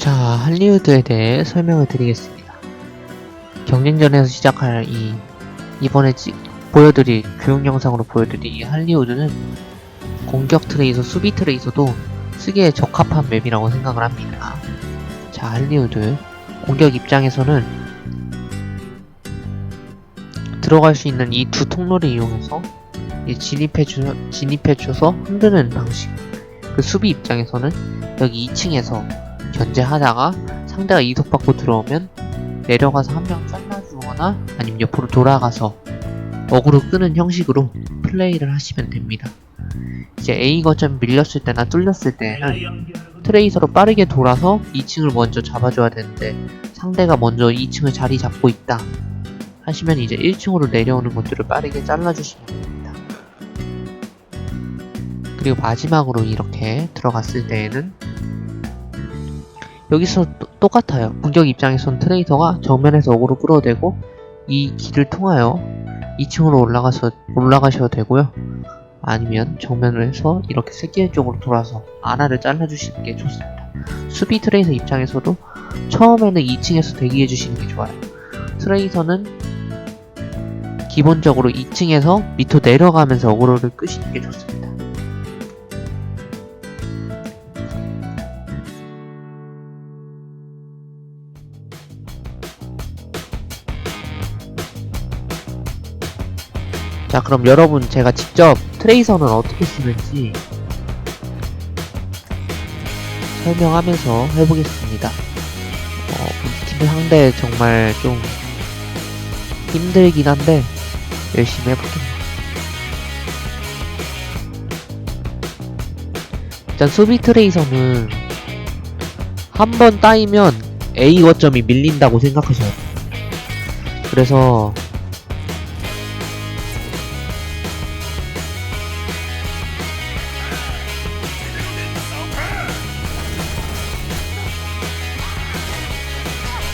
자, 할리우드에 대해 설명을 드리겠습니다. 경쟁전에서 시작할 이, 이번에 찌- 보여드릴, 교육 영상으로 보여드릴 이 할리우드는 공격 트레이서, 수비 트레이서도 쓰기에 적합한 맵이라고 생각을 합니다. 자, 할리우드. 공격 입장에서는 들어갈 수 있는 이 두 통로를 이용해서 이 진입해 주, 진입해 줘서 흔드는 방식. 그 수비 입장에서는 여기 2층에서 견제하다가 상대가 이속받고 들어오면 내려가서 한 명 잘라주거나 아니면 옆으로 돌아가서 어그로 끄는 형식으로 플레이를 하시면 됩니다. 이제 A 거점 밀렸을 때나 뚫렸을 때는 트레이서로 빠르게 돌아서 2층을 먼저 잡아줘야 되는데 상대가 먼저 2층을 자리 잡고 있다 하시면 이제 1층으로 내려오는 것들을 빠르게 잘라주시면 됩니다. 그리고 마지막으로 이렇게 들어갔을 때에는 여기서 또- 똑같아요. 공격 입장에선 트레이서가 정면에서 어그로 끌어대고 이 길을 통하여 2층으로 올라가서 올라가셔도 되고요. 아니면 정면에서 이렇게 새끼 쪽으로 돌아서 아나를 잘라주시는 게 좋습니다. 수비 트레이서 입장에서도 처음에는 2층에서 대기해 주시는 게 좋아요. 트레이서는 기본적으로 2층에서 밑으로 내려가면서 어그로를 끄시는 게 좋습니다. 자 그럼 여러분 제가 직접 트레이서는 어떻게 쓰는지 설명하면서 해보겠습니다. 어, 팀 상대 정말 좀 힘들긴 한데 열심히 해보겠습니다. 일단 수비 트레이서는 한 번 따이면 A 거점이 밀린다고 생각하셔야 돼요. 그래서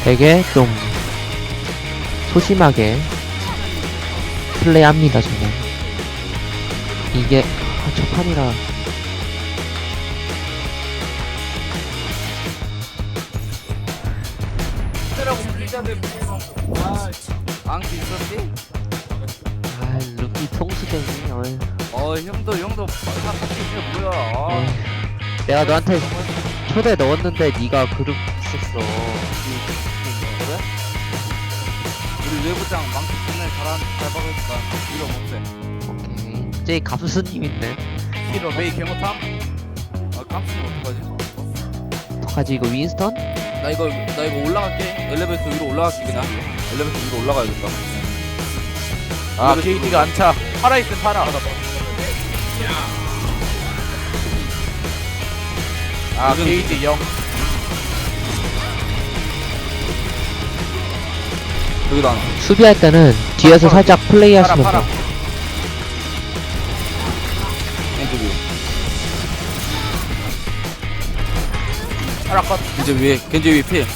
되게 좀 소심하게 플레이합니다 정말 이게 아, 저 판이라 아, 있었지? 아 루키 통수쟁이 어이. 어 형도 형도 있으면 뭐야 아, 에이, 내가 너한테 초대 넣었는데 네가 그룹 있었어 외부장 망치 맨날 잘한 잘 박으니까 이거 못해. 오케이. 이제 갑수님인데. 히로 메이 개못함? 아 깜짝이야 어떡하지? 어떡하지 이거 윈스턴? 나 이거 나 이거 올라갈게. 엘리베이터 위로 올라갈게 그냥. 엘리베이터 위로 올라가야겠다. 아 KD가 안차 팔아있음 팔아. 아 KD 0 여기도 안 수비할 때는 뒤에서 살짝 플레이 팔아 하시면 팔아 돼요. 팔아 컷. 이제 위에 겐지 위에 필.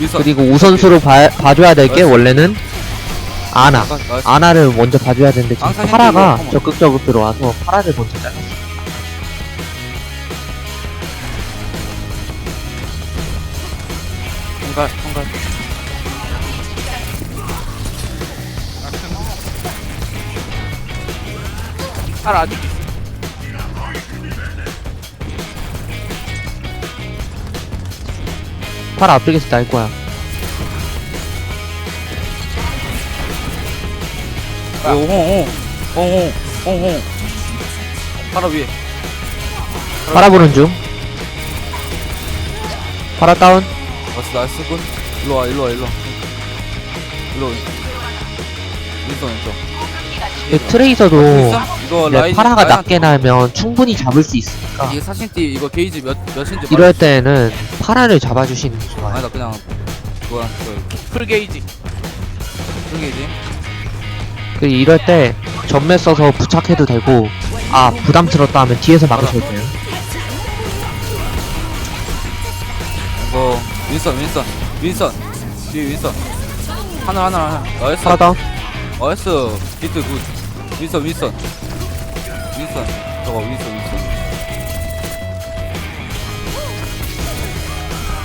윌선 그리고 우선수로 봐, 봐줘야 될 게. 원래는 아나. 나이스, 나이스. 아나를 먼저 봐줘야 되는데 지금 파라가. 적극적으로 들어와서 파라를 먼저 잘랐어 통갈 통갈 팔 아직 있어. 파라 앞쪽에서 날 거야. 오홍홍 홍홍 홍홍 팔아 위에. 파라 보는 중. 파라 다운. 나이스 나이스 군 일로와 일로와 일로와. 일로와. 윈선 왼쪽 이 트레이서도 윈선? 이거 이제 라인 파라가 라인 낮게 나면 충분히 잡을 수 있으니까. 이게 사신띠 이거 게이지 몇 몇인지 이럴 때는 파라를 잡아주시는 게 좋아요. 아니다 그냥 그거야 풀 게이지. 풀 게이지. 그 이럴 때 전매 써서 부착해도 되고 아 부담스럽다 하면 뒤에서 막으셔도 돼요. 이거 윈선 윈선 윈선. 뒤에 윈선. 하나 하나 하나. 나이스. 파라 다운 나이스. 비트 굿 윈선 윈선 윈선 저거 윈선 윈선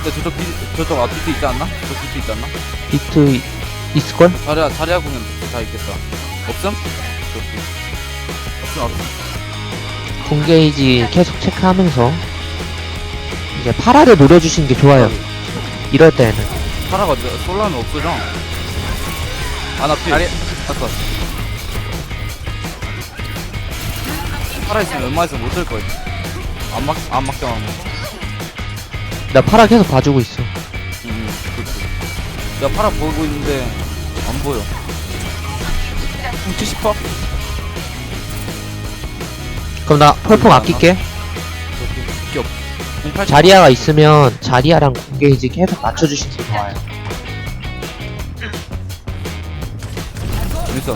근데 저쪽 비, 저쪽 앞 비트 있지 않나? 저쪽 비트 있지 않나? 비트 이- 있을걸? 자리야 자리야 공연 다 있겠다 없음? 저기 없음 없음 공게이지 계속 체크하면서 이제 파라를 노려주시는 게 좋아요. 이럴 때는 파라가 내- 솔라는 없어져 아나 피 아니. 아까 파라 있으면 웬만해서 못들 거야 안 막 안막정하면 나 파라 계속 봐주고 있어. 음 그렇지 내가 파라 보고 있는데 안 보여 음, 70퍼? 그럼 나 아낄게. 기 없. 08 자리아가 있으면 자리아랑 공게이지 계속 맞춰주시는 게 좋아요. 있어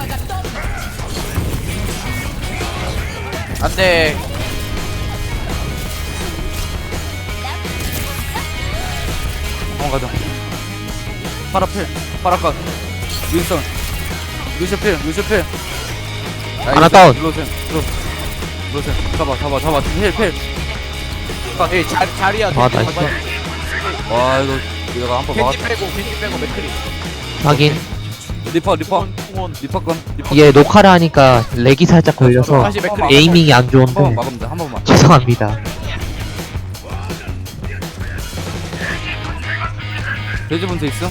안돼. 어 가자. 파라 필 파라 컷 윈선 루시오 필 루시오 필 하나 다운. 로 로센 잡아 잡아 잡아. 필필 에이 자, 자리야. 아, 나이스. 와 이거 내가 한번 겐지 막았다. 빼고 겐지 빼고 맥크리. 하긴 리퍼 리퍼 풍원 리퍼 건 리퍼 이게 녹화를 하니까 렉이 살짝 걸려서 다시 맥크리 에이밍이 안한 좋은데 막으면 돼한 번만. 죄송합니다. 돼지 분수 있어?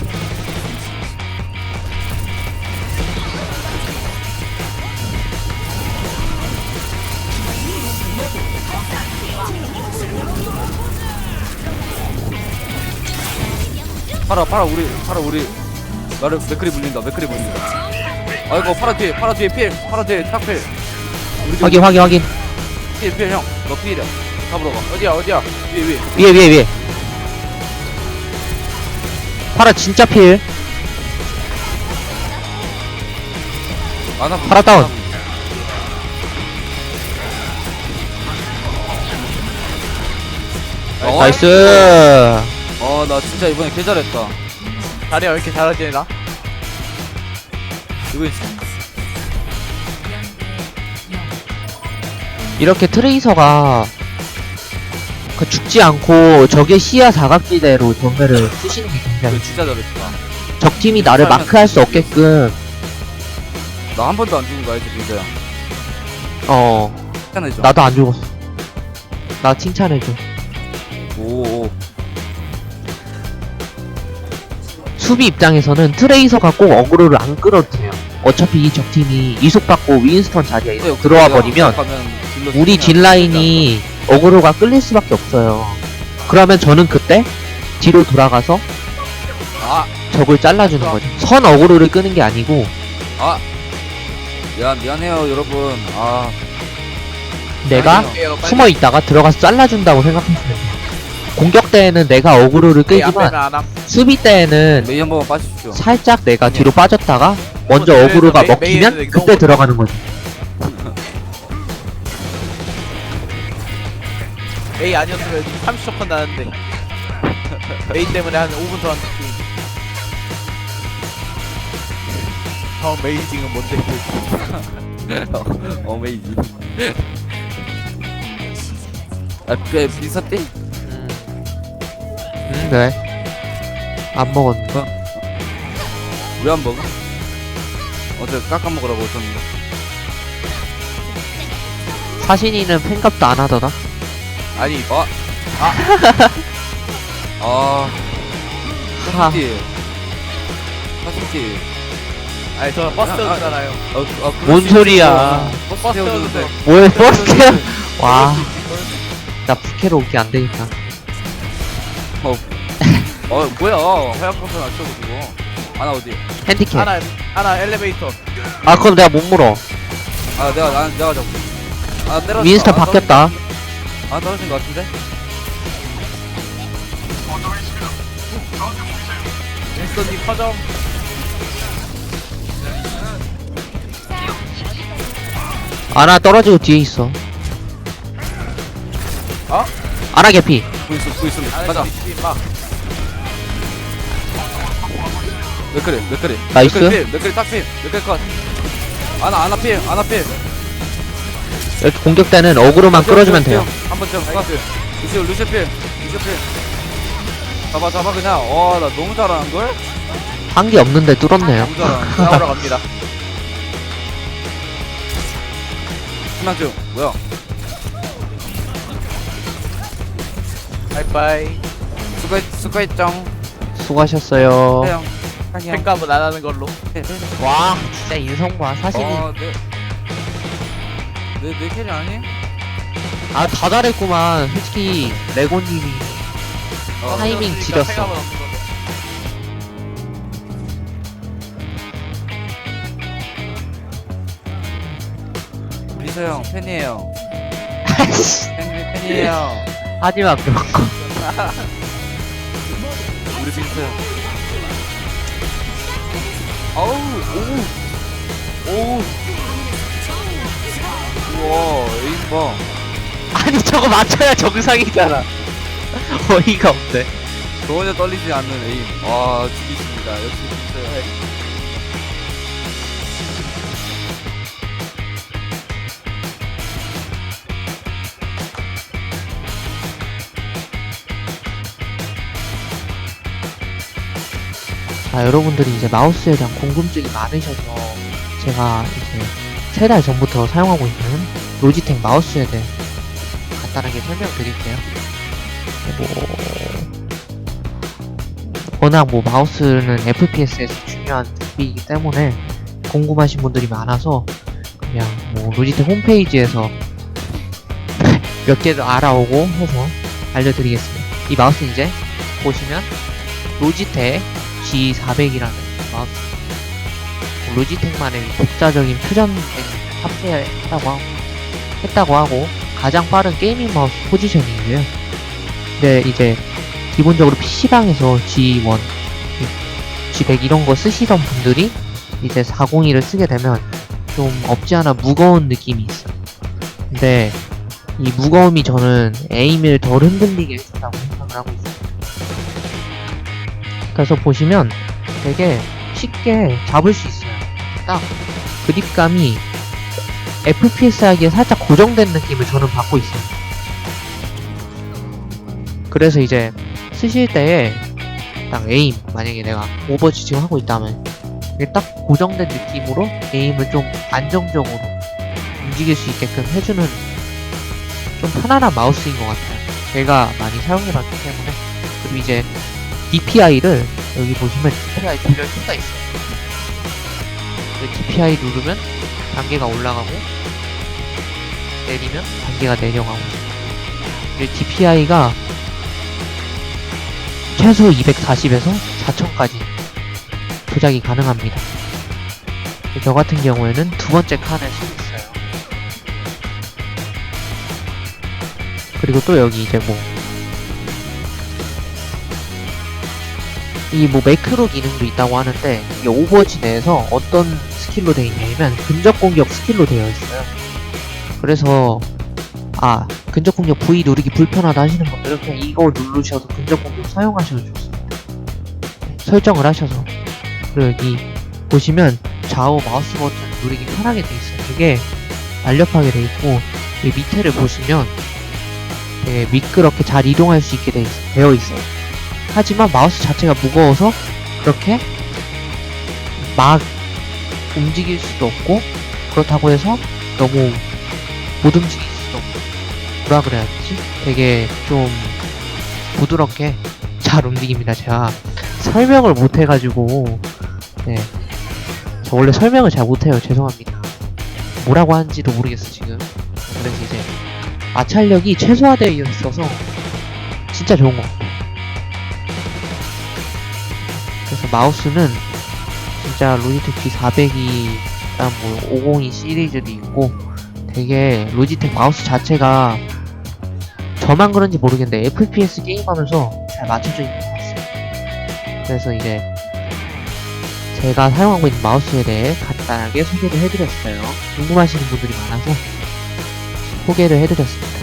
파라 파라 우리 파라 우리. 나를 맥크리 불린다 맥크리 불린다 아이고 파라 뒤에 파라 뒤에 필 파라 뒤에 탁필. 확인 확인 확인. 필필형너 필이야 잡으러 가 어디야 어디야? 위에 위에. 위에 위에 위에. 파라 진짜 필. 안아 파라 다운. 어, 나이스. 어, 나 진짜 이번에 개 잘했다. 자리야 왜 이렇게 잘하지 나? 이거. 이렇게 트레이서가 그 죽지 않고 적의 시야 사각지대로 전멸을 쓰시는 게 굉장히 진짜 잘했다. 적팀이 나를 마크할 수 없게끔 나 한 번도 안 죽은 거 알지, 민서야? 어 칭찬해줘. 나도 안 죽었어 나 칭찬해줘 오, 오. 수비 입장에서는 트레이서가 꼭 어그로를 안 끌어도 돼요 어차피 이 적팀이 이속받고 윈스턴 자리에 들어와 버리면 우리 쓰면 딜 라인이 어그로가 끌릴 수밖에 없어요. 그러면 저는 그때 뒤로 돌아가서 아, 적을 잘라주는 거죠. 선 어그로를 끄는 게 아니고. 미안, 미안해요, 여러분. 아, 내가 아니요. 숨어 있다가 들어가서 잘라준다고 생각하시면 돼요. 공격 때에는 내가 어그로를 끌지만 수비 때에는 메이 한 번만 빠지십시오. 살짝 내가 뒤로 빠졌다가 먼저 메이에서 어그로가 메이- 먹히면 이거 그때 들어가는 거지. 에이 아니었으면 30초 컷 나는데 에이 때문에 한 5분 더한 느낌 다음 메이징은 뭔데 어메이지. 아, 꽤 비쌌대? 음, 네. 안 먹었네. 왜안 먹어? 어제 깎아 먹으라고 했었는데. 사신이는 팬값도 안 하더라. 아니 아, 아, 하. 사실지. 사실지. 아니 저는 버스 아, 아, 태우잖아요 어, 아, 그럴 뭔수 소리야. 버스 버스. 태워주는데. 뭐야, 버스야? 와, 나 부캐로 올게 안 되겠다. 어, 뭐야. 허약 컨셉 안 쳐가지고. 아나 어디? 핸디캡. 하나 하나 엘리베이터 아, 그럼 내가 못 물어. 아, 내가, 나, 내가 잡고. 아, 때렸어. 윈스턴 아, 바뀌었다. 떨어진- 아, 떨어진 것 같은데? 윈스턴님 커점 아나 떨어지고 뒤에 있어. 어? 아나 개피. 보이스, 보이스. 가자. 막 몇 그래. 나이스. 몇 그래, 몇 그래, 딱 필. 몇 그래, 컷. 아나, 아나 필, 아나 필. 이렇게 공격 때는 어그로만 끌어주면 돼요. 한번 좀, 컷. 루시오, 루시오 필. 루시오 필. 잡아 잡아 그냥 와나 너무 잘하는 걸? 한 게 없는데 뚫었네요. 너무 잘하는 싸우러 갑니다. 신앙증 뭐야 바이바이. 수고 수고했정 수고하셨어요. 태영 태영 팬값은 안 하는 걸로. 와, 진짜 인성과 사실이. 어, 내, 내, 내 캐리 아니? 아, 다 잘했구만. 솔직히, 레고님이. 어, 타이밍 그러니까 지렸어. 팬값은 없는. 리서 형 팬이에요 팬, 팬이에요 하지마, 그런 거. 우리 빈스 아우 오우. 오우. 우와 에임 봐 아니, 저거 맞춰야 정상이잖아. 어이가 없네. 전혀 떨리지 않는 에임. 와 죽이십니다. 역시 빈스 자, 여러분들이 이제 마우스에 대한 궁금증이 많으셔서 제가 이제 세 달 전부터 사용하고 있는 로지텍 마우스에 대해 간단하게 설명드릴게요. 뭐 워낙 뭐 마우스는 FPS에서 중요한 장비이기 때문에 궁금하신 분들이 많아서 그냥 뭐 로지텍 홈페이지에서 몇 개를 알아오고 해서 알려드리겠습니다. 이 마우스는 이제 보시면 로지텍 G400이라는 마우스 로지텍만의 독자적인 퓨전 기능을 탑재했다고 하고, 했다고 하고 가장 빠른 게이밍 마우스 포지셔닝이고요. 근데 이제 기본적으로 PC방에서 G1, G100 이런 거 쓰시던 분들이 이제 402를 쓰게 되면 좀 없지 않아 무거운 느낌이 있어요. 근데 이 무거움이 저는 에임을 덜 흔들리게 해준다고 생각을 하고. 그래서 보시면 되게 쉽게 잡을 수 있어요. 딱 그립감이 FPS 하기에 살짝 고정된 느낌을 저는 받고 있어요. 그래서 이제 쓰실 때에 딱 에임 만약에 내가 오버워치 지금 하고 있다면 이게 딱 고정된 느낌으로 에임을 좀 안정적으로 움직일 수 있게끔 해주는 좀 편안한 마우스인 것 같아요. 제가 많이 사용해봤기 때문에 그리고 이제 DPI를 여기 보시면 DPI 조절 수가 있어요. 그 DPI 누르면 단계가 올라가고 내리면 단계가 내려가고 이 DPI가 최소 240에서 4000까지 조작이 가능합니다. 저 같은 경우에는 두 번째 칸을 쓰고 있어요. 그리고 또 여기 이제 뭐 이 뭐 매크로 기능도 있다고 하는데 이게 오버워치 내에서 어떤 스킬로 되어 있냐면 근접 공격 스킬로 되어 있어요. 그래서 아 근접 공격 V 누르기 불편하다 하시는 분들은 그냥 이거 누르셔서 근접 공격 사용하셔도 좋습니다. 설정을 하셔서 그리고 여기 보시면 좌우 마우스 버튼 누르기 편하게 되어 있어요. 되게 날렵하게 되어 있고 이 밑에를 보시면 되게 미끄럽게 잘 이동할 수 있게 되어 있어요. 하지만 마우스 자체가 무거워서 그렇게 막 움직일 수도 없고 그렇다고 해서 너무 못 움직일 수도 없고 뭐라 그래야 되지? 되게 좀 부드럽게 잘 움직입니다. 제가 설명을 못 해가지고 네. 저 원래 설명을 잘 못해요. 죄송합니다. 뭐라고 하는지도 모르겠어 지금. 그래서 이제 마찰력이 최소화되어 있어서 진짜 좋은 것 같아요. 마우스는 진짜 로지텍 G400이 일단 뭐 502 시리즈도 있고 되게 로지텍 마우스 자체가 저만 그런지 모르겠는데 FPS 게임하면서 잘 맞춰져 있는 것 같습니다. 그래서 이제 제가 사용하고 있는 마우스에 대해 간단하게 소개를 해드렸어요. 궁금하시는 분들이 많아서 소개를 해드렸습니다.